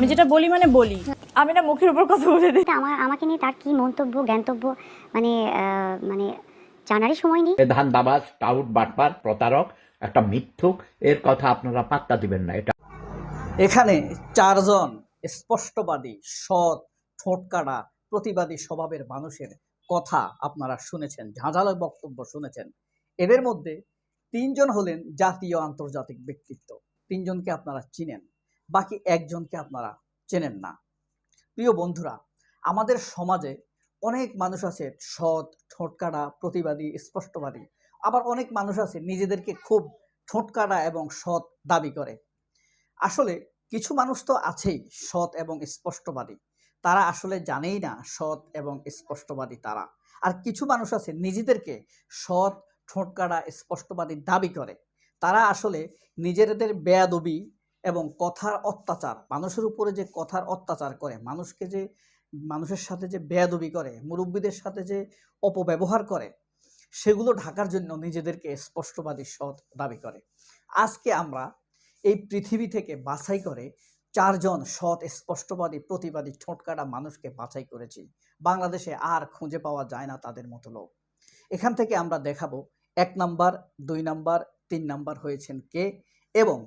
আমি যেটা বলি মানে বলি। আমি না মুখের উপর কথা বলে দিই। আমার আমাকে নিয়ে তার কি মন্তব্য জ্ঞানতব্য মানে মানে জানারই সময় নেই? ধান দাবাজ টাউট বাটপার প্রতারক একটা মিথ্যুক এর কথা আপনারা পাত্তা দিবেন না এটা। এখানে চারজন স্পষ্টবাদী সৎ ঠোঁটকাটা প্রতিবাদী স্বভাবের মানুষের কথা আপনারা শুনেছেন ঝাঁঝালো বক্তব্য শুনেছেন। এদের মধ্যে তিনজন হলেন জাতীয় আন্তর্জাতিক ব্যক্তিত্ব। তিনজনকে আপনারা চিনেন। বাকি একজনকে আপনারা চেনেন না। প্রিয় বন্ধুরা, আমাদের সমাজে অনেক মানুষ আছে সৎ, ঠোঁটকাটা, প্রতিবাদী, স্পষ্টবাদী। আবার অনেক মানুষ আছে নিজেদেরকে খুব ঠোঁটকাটা এবং সৎ দাবি করে। আসলে কিছু মানুষ তো আছেই সৎ এবং স্পষ্টবাদী। তারা আসলে জানেই না সৎ এবং স্পষ্টবাদী তারা। আর কিছু মানুষ আছে নিজেদেরকে সৎ, ঠোঁটকাটা, স্পষ্টবাদী দাবি করে। তারা আসলে নিজেদের বেয়াদবি এবং কথার অত্যাচার, মানুষের উপরে যে কথার অত্যাচার করে, মানুষকে যে, মানুষের সাথে যে বেয়াদবি করে, মুরব্বীদের সাথে যে অপব্যবহার করে, সেগুলো ঢাকার জন্য নিজেদেরকে স্পষ্টবাদী সৎ দাবি করে। আজকে আমরা এই পৃথিবী থেকে বাছাই করে চারজন সৎ, স্পষ্টবাদী, প্রতিবাদী ঠোঁটকাটা মানুষকে বাছাই করেছি। বাংলাদেশে আর খুঁজে পাওয়া যায় না তাদের মতো লোক। এখান থেকে আমরা দেখাবো এক নাম্বার, দুই নাম্বার, তিন নাম্বার হয়েছেন কে এবং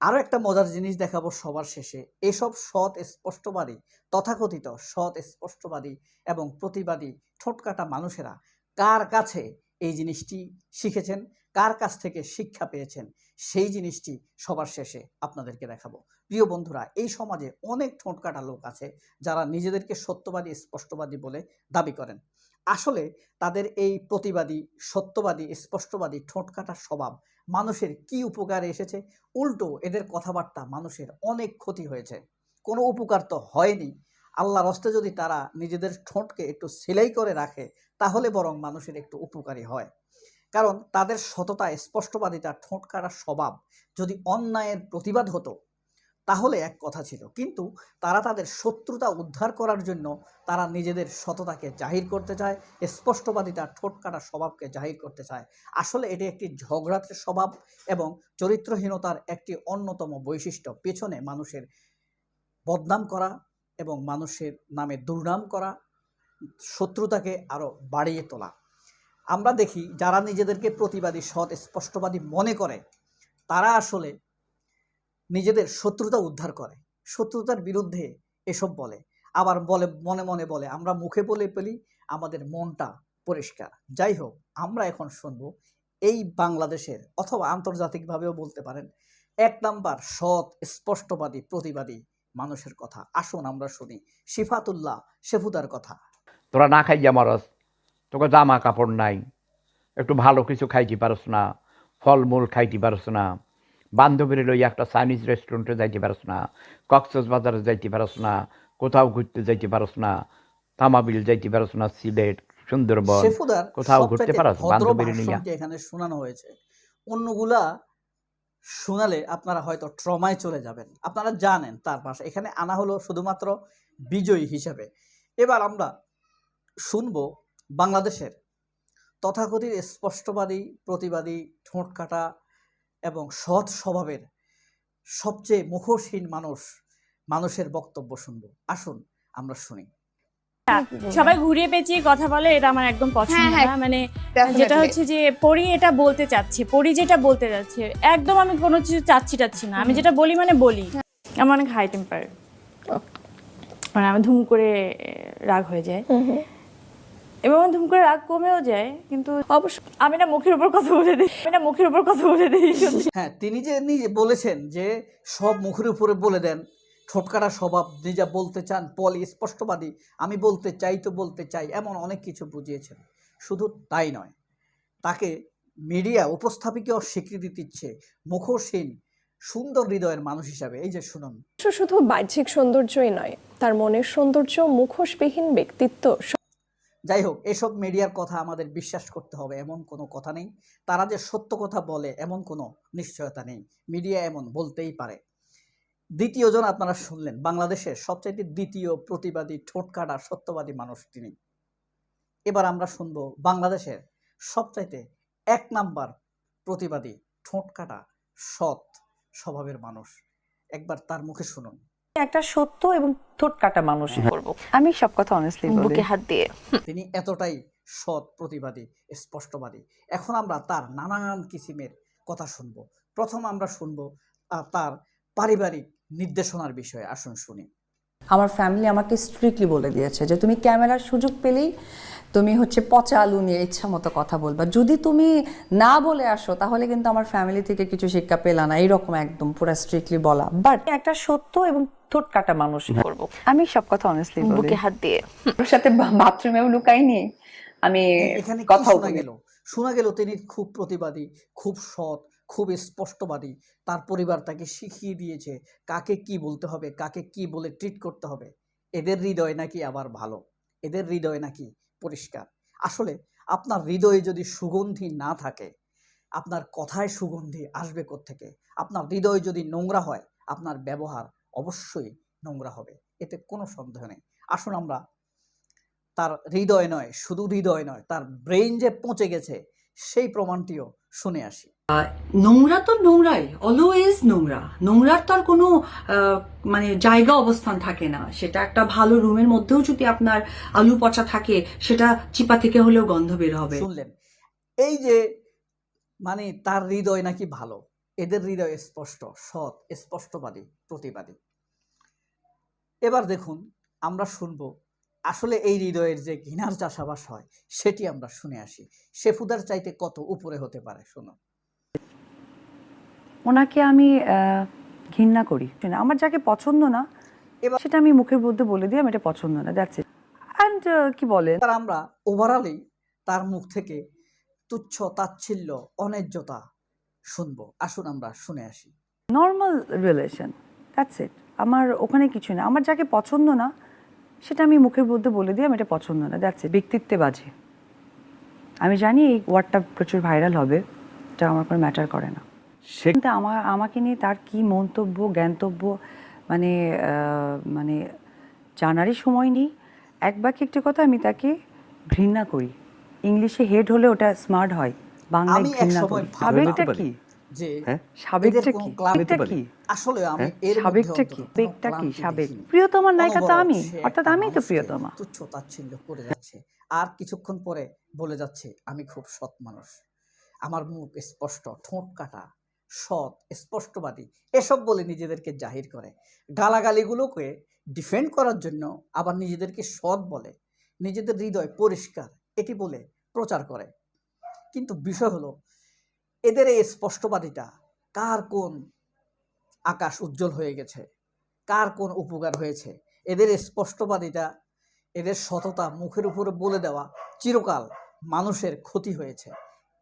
আরও একটা মজার জিনিস দেখাবো সবার শেষে। এসব সৎ স্পষ্টবাদী, তথাকথিত সৎ স্পষ্টবাদী এবং প্রতিবাদী ঠোঁটকাটা মানুষেরা কার কাছে এই জিনিসটি শিখেছেন, কার কাছ থেকে শিক্ষা পেয়েছেন, সেই জিনিসটি সবার শেষে আপনাদেরকে দেখাবো। প্রিয় বন্ধুরা, এই সমাজে অনেক ঠোঁটকাটা লোক আছে যারা নিজেদেরকে সত্যবাদী, স্পষ্টবাদী বলে দাবি করেন। আসলে তাদের এই প্রতিবাদী, সত্যবাদী, স্পষ্টবাদী ঠোঁটকাটা স্বভাব মানুষের কি উপকারে এসেছে? উল্টো, এদের কথাবার্তা মানুষের অনেক ক্ষতি হয়েছে। কোনো উপকার তো হয়নি। আল্লাহর হস্তে যদি তারা নিজেদের ঠোঁটকে একটু সেলাই করে রাখে, তাহলে বরং মানুষের একটু উপকারী হয়। কারণ তাদের সততা, স্পষ্টবাদিতা, ঠোঁট কাটার স্বভাব যদি অন্যায়ের প্রতিবাদ হতো তাহলে এক কথা ছিল। কিন্তু তারা তাদের শত্রুতা উদ্ধার করার জন্য তারা নিজেদের সততাকে জাহির করতে চায়, স্পষ্টবাদিতা ঠোঁট কাটা স্বভাবকে জাহির করতে চায়। আসলে এটি একটি ঝগড়াতে স্বভাব এবং চরিত্রহীনতার একটি অন্যতম বৈশিষ্ট্য। পেছনে মানুষের বদনাম করা এবং মানুষের নামে দুর্নাম করা শত্রুতাকে আরও বাড়িয়ে তোলা। আমরা দেখি, যারা নিজেদেরকে প্রতিবাদী, সৎ, স্পষ্টবাদী মনে করে, তারা আসলে নিজেদের শত্রুতা উদ্ধার করে। শত্রুতার বিরুদ্ধে এসব বলে। আবার বলে, মনে মনে বলে, আমরা মুখে বলে পেলি আমাদের মনটা পরিষ্কার। যাই হোক, আমরা এখন শুনব এই বাংলাদেশের অথবা আন্তর্জাতিকভাবেও বলতে পারেন এক নাম্বার সৎ, স্পষ্টবাদী, প্রতিবাদী মানুষের কথা। আসুন আমরা শুনি সিফাতুল্লাহ শেফুদার কথা। তোরা না খাইয়া মারস, তোকে জামা কাপড় নাই, একটু ভালো কিছু খাইতে পারস না, ফলমূল খাইতে পারস না বান্ধবীর লই একটা চাইনিজ রেস্টুরেন্টে যাইতে পারস না কক্সেস বাজারে যাইতে পারস না কোথাও ঘুরতে যাইতে পারস না তামাবিল যাইতে পারস না সিলেট সুন্দরবন কোথাও ঘুরতে পারস বান্ধবীর এখানে শোনানো হয়েছে অন্যগুলা শোনালে আপনারা হয়তো ট্রমায় চলে যাবেন। আপনারা জানেন তার ভাষা। এখানে আনা হলো শুধুমাত্র বিজয়ী হিসাবে। এবার আমরা শুনব বাংলাদেশের তথাকথিত স্পষ্টবাদী প্রতিবাদী ঠোঁট কাটা এবং সৎ স্বভাবের সবচেয়ে মুখোশহীন মানুষ মানুষের বক্তব্য শুনব। আসুন আমরা শুনি। সবাই ঘুরিয়ে পেঁচিয়ে কথা বলে এটা আমার একদম পছন্দ হ্যাঁ, হ্যাঁ, না মানে যেটা হচ্ছে যে পরি এটা বলতে চাচ্ছে পরি যেটা বলতে যাচ্ছে একদম আমি কোনো কিছু চাচ্ছি টাচ্ছি না। আমি যেটা বলি মানে বলি। আমার অনেক হাই টেম্পার মানে আমি ধুম করে রাগ হয়ে যায়। এবং ধুম করে রাগ কমেও যায় কিন্তু অবশ্যই আমি না মুখের উপর কথা বলে দিই আমি না মুখের উপর কথা বলে দিই হ্যাঁ তিনি যে নিজে বলেছেন যে সব মুখের উপরে বলে দেন ঠোটকাটা স্বভাব নিজা বলতে চান পলি স্পষ্টবাদী আমি বলতে চাই তো বলতে চাই এমন অনেক কিছু বুঝিয়েছেন। শুধু তাই নয় তাকে মিডিয়া উপস্থাপিকাও স্বীকৃতি দিচ্ছে মুখোশহীন সুন্দর হৃদয়ের মানুষ হিসাবে। এই যে শুনুন। শুধু বাহ্যিক সৌন্দর্যই নয় তার মনের সৌন্দর্য মুখোশবিহীন ব্যক্তিত্ব যাই হোক এসব মিডিয়ার কথা আমাদের বিশ্বাস করতে হবে, এমন কোনো কথা নেই। তারা যে সত্য কথা বলে, এমন কোনো নিশ্চয়তা নেই। মিডিয়া এমন বলতেই পারে। দ্বিতীয়জন আপনারা শুনলেন, বাংলাদেশের সবচাইতে দ্বিতীয় প্রতিবাদী, ঠোঁটকাটা, সত্যবাদী মানুষ তিনি। এবার আমরা শুনব বাংলাদেশের সবচাইতে এক নাম্বার প্রতিবাদী, ঠোঁটকাটা, সৎ স্বভাবের মানুষ। একবার তার মুখে শুনুন। একটা সত্য এবং ঠোঁট কাটা মানুষ করব। আমি সব কথা অনেস্টলি বলি। বুকে হাত দিয়ে। তিনি এতটাই সৎ প্রতিবাদী স্পষ্টবাদী। এখন আমরা তার নানান কিসিমের কথা শুনব। প্রথম আমরা শুনব তার পারিবারিক নির্দেশনার বিষয়ে। আসুন শুনি। আমার ফ্যামিলি আমাকে স্ট্রিক্টলি বলে দিয়েছে যে তুমি ক্যামেরার সুযোগ পেলেই তুমি হচ্ছে পচা আলু নিয়ে ইচ্ছা মতো কথা বলবা। যদি তুমি না বলে আসো তাহলে কিন্তু আমার ফ্যামিলি থেকে কিছু শিক্ষা পেলা না। এইরকম একদম পুরো স্ট্রিক্টলি বলা। বাট একটা সত্য এবং ঠোঁট কাটা মানুষ করব। আমি সব কথা অনেস্টলি বলি। বুকে হাত দিয়ে। ওর সাথে বাথরুমেও লুকাইনি। আমি এখানে কথা শোনা গেল? শোনা গেল তিনি খুব প্রতিবাদী খুব সৎ খুব স্পষ্টবাদী। তার পরিবার তাকে শিখিয়ে দিয়েছে কাকে কি বলতে হবে কাকে কি বলে ট্রিট করতে হবে। এদের হৃদয় নাকি আবার ভালো? এদের হৃদয় নাকি পরিষ্কার। আসলে আপনার হৃদয়ে যদি সুগন্ধি না থাকে, আপনার কথায় সুগন্ধি আসবে থেকে আপনার হৃদয় যদি নোংরা হয়, আপনার ব্যবহার অবশ্যই নোংরা হবে, এতে কোনো সন্দেহ নেই। আসুন আমরা তার হৃদয় নয়, শুধু হৃদয় নয়, তার ব্রেইন যে পচে গেছে, সেই প্রমাণটিও শুনে আসি। নোংরা তো নোংরাই অলওয়েজ নোংরা। নোংরার তো আর কোনো মানে জায়গা অবস্থান থাকে না। সেটা একটা ভালো রুমের মধ্যেও যদি আপনার আলু পচা থাকে, সেটা চিপা থেকে হলেও গন্ধ বের হবে। শুনলেন, এই যে মানে তার হৃদয় নাকি ভালো, এদের হৃদয় স্পষ্ট, সৎ, স্পষ্টবাদী, প্রতিবাদী। এবার দেখুন, আমরা শুনব, আসলে এই হৃদয়ের যে ঘৃণার চাষাবাস হয়, সেটি আমরা শুনে আসি। সেফুদার চাইতে কত উপরে হতে পারে শুনো ওনাকে আমি ঘৃণা করি। আমার যাকে পছন্দ না এবার- সেটা আমি মুখের মধ্যে বলে দিই আমি এটা পছন্দ না দ্যাটস ইট অ্যান্ড কি বলে? এবার আমরা ওভারঅলই তার মুখ থেকে তুচ্ছ তাচ্ছিল্য অন্যায্যতা শুনব। আসুন আমরা শুনে আসি। নর্মাল রিলেশন দ্যাটস ইট আমার ওখানে কিছু না। আমার যাকে পছন্দ না সেটা আমি মুখের মধ্যে বলে দিই আমি এটা পছন্দ না দ্যাটস ইট ব্যক্তিত্বে বাজে। আমি জানি এই ওয়ার্ডটা প্রচুর ভাইরাল হবে এটা আমার কোনো ম্যাটার করে না। সে আমার আমাকে নিয়ে তার কি মন্তব্য জ্ঞানতব্য মানে মানে জানারই সময় নেই। এক বাক্যে একটি কথা আমি তাকে ঘৃণা করি। ইংলিশে হেড হলে ওটা স্মার্ট হয় বাংলায় আমি ঘৃণা করি। সাবেকটা কি? যে সাবেকটা কি? সাবেকটা কি? আসলে আমি এর সাবেকটা কি? সাবেকটা কি? সাবেক প্রিয়তমার নায়িকা তো আমি অর্থাৎ আমিই তো প্রিয়তমা। তুচ্ছ তাচ্ছিল্য করে যাচ্ছে। আর কিছুক্ষণ পরে বলে যাচ্ছে আমি খুব সৎ মানুষ। আমার মুখ স্পষ্ট ঠোঁট কাটা সৎ, স্পষ্টবাদী, এসব বলে নিজেদেরকে জাহির করে। গালাগালিগুলোকে ডিফেন্ড করার জন্য আবার নিজেদেরকে সৎ বলে, নিজেদের হৃদয় পরিষ্কার, এটি বলে প্রচার করে। কিন্তু বিষয় হলো, এদের এই স্পষ্টবাদিতা কার কোন আকাশ উজ্জ্বল হয়ে গেছে? কার কোন উপকার হয়েছে? এদের স্পষ্টবাদিতা এদের সততা মুখের উপরে বলে দেওয়া চিরকাল মানুষের ক্ষতি হয়েছে।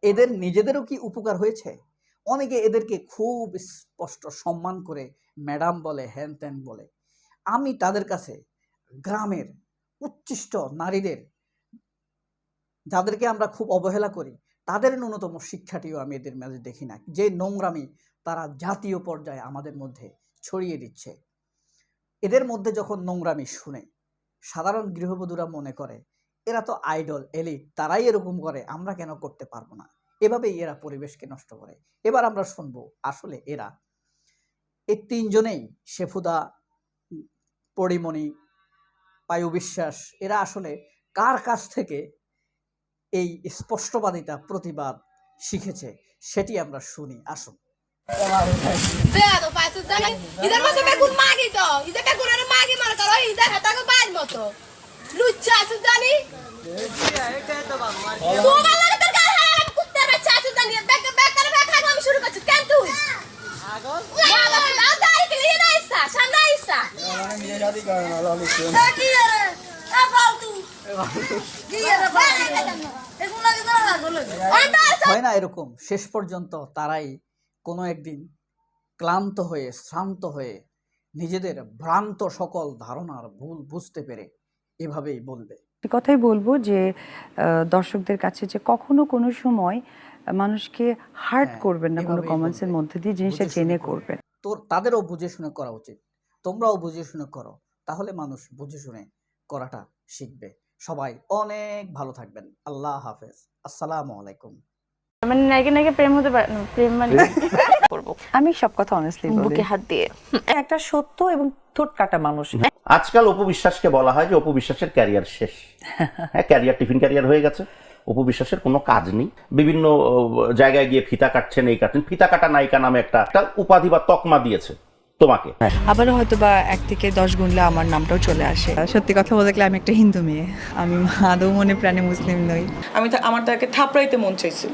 এদের নিজেদেরও কি উপকার হয়েছে? অনেকে এদেরকে খুব স্পষ্ট সম্মান করে ম্যাডাম বলে হ্যান ত্যান বলে। আমি তাদের কাছে গ্রামের উচ্ছিষ্ট নারীদের, যাদেরকে আমরা খুব অবহেলা করি, তাদের ন্যূনতম শিক্ষাটিও আমি এদের মাঝে দেখি না। যে নোংরামি তারা জাতীয় পর্যায়ে আমাদের মধ্যে ছড়িয়ে দিচ্ছে। এদের মধ্যে যখন নোংরামি শুনে সাধারণ গৃহবধূরা মনে করে, এরা তো আইডল, এলিট, তারাই এরকম করে, আমরা কেন করতে পারব না? এভাবেই এরা পরিবেশকে নষ্ট করে। এবার আমরা শুনব আসলে এরা। এই তিনজনেই শেফুদা পরিমণি পায়ু বিশ্বাস এরা আসলে কার কাছ থেকে এই স্পষ্টবাদিতা প্রতিবাদ শিখেছে সেটি আমরা শুনি আসুন। Beado, কি রে ফালতু কি হয় না এরকম। শেষ পর্যন্ত তারাই কোনো একদিন ক্লান্ত হয়ে শ্রান্ত হয়ে নিজেদের ভ্রান্ত সকল ধারণার ভুল বুঝতে পেরে এভাবেই বলবে। একটি কথাই বলব যে দর্শকদের কাছে যে কখনো কোনো সময় মানুষকে হার্ট হ্যাঁ, করবেন না কোনো কমেন্টসের মধ্যে দিয়ে জিনিসটা জেনে করবেন। তোর তাদেরও বুঝে শুনে করা উচিত। তোমরাও বুঝে শুনে করো। তাহলে মানুষ বুঝে শুনে করাটা শিখবে। সবাই অনেক ভালো থাকবেন। আল্লাহ হাফেজ। আসসালামু আলাইকুম। মানে নায়িকা নায়িকা প্রেম হতে পারে প্রেম মানে করব। আমি সব কথা অনেস্টলি বলি। বুকে হাত দিয়ে। একটা সত্য এবং ঠোঁট কাটা মানুষ। আজকাল অপবিশ্বাসকে বলা হয় যে অপবিশ্বাসের ক্যারিয়ার শেষ। হ্যাঁ ক্যারিয়ার টিফিন ক্যারিয়ার হয়ে গেছে। অপবিশ্বাসের কোনো কাজ নেই। বিভিন্ন জায়গায় গিয়ে ফিতা কাটছেন এই কাটছেন। ফিতা কাটা নায়িকা নামে একটা একটা উপাধি বা তকমা দিয়েছে। তোমাকে। আবারও হয়তো বা এক থেকে দশ গুনলে আমার নামটাও চলে আসে। সত্যি কথা বলতে গেলে আমি একটা হিন্দু মেয়ে। আমি আদৌ মনে প্রাণে মুসলিম নই। আমি আমার তাকে থাপড়াইতে মন চাইছিল।